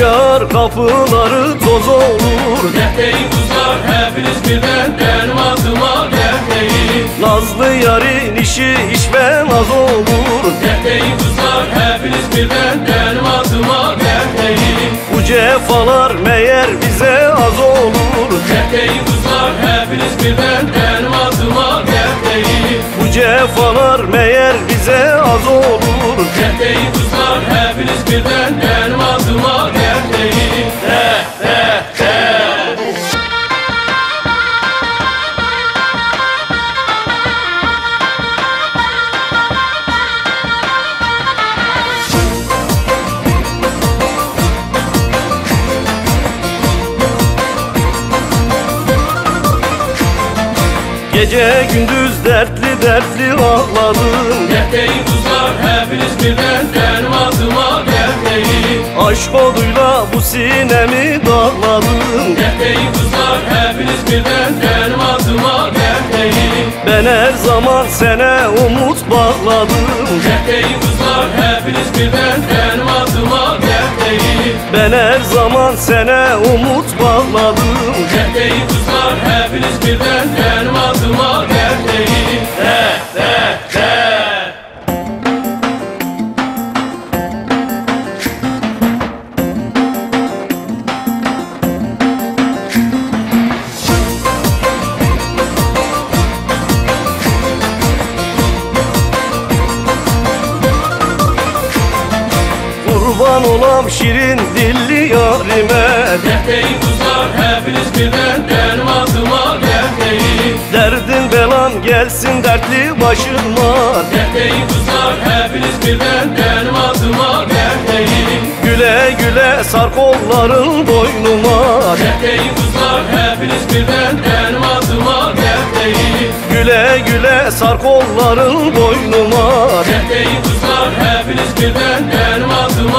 yağar kapıları toz olur. Dertleyin kızlar hepiniz birden benim adıma dertleyin Nazlı yarın işi içme naz olur. Dertleyin kızlar hepiniz birden benim adıma dertleyin Bu cefalar meğer bize az olur. Dertleyin kızlar hepiniz birden benim adıma dertleyin Bu cefalar meğer bize az olur Gece gündüz dertli dertli ağladım. Dertleyin kızlar hepiniz birden benim adıma dertleyin Aşk oduyla bu sinemi dağladım Dertleyin kızlar hepiniz birden benim adıma dertleyin Ben her zaman sana umut bağladım. Dertleyin kızlar hepiniz birden benim adıma dertleyin Ben zaman sana umut bağladım. Dertleyin kızlar hepiniz birden benim adıma Kurban olam şirin dilli yarime. Dertleyin kızlar hepiniz birden benim adıma dertleyin Derdin belan gelsin dertli başıma. Dertleyin kızlar hepiniz birden benim adıma dertleyin Güle güle sar kolların boynuma. Dertleyin kızlar hepiniz birden benim adıma dertleyin Güle güle sar kolların boynuma. Dertleyin kızlar hepiniz birden benim adıma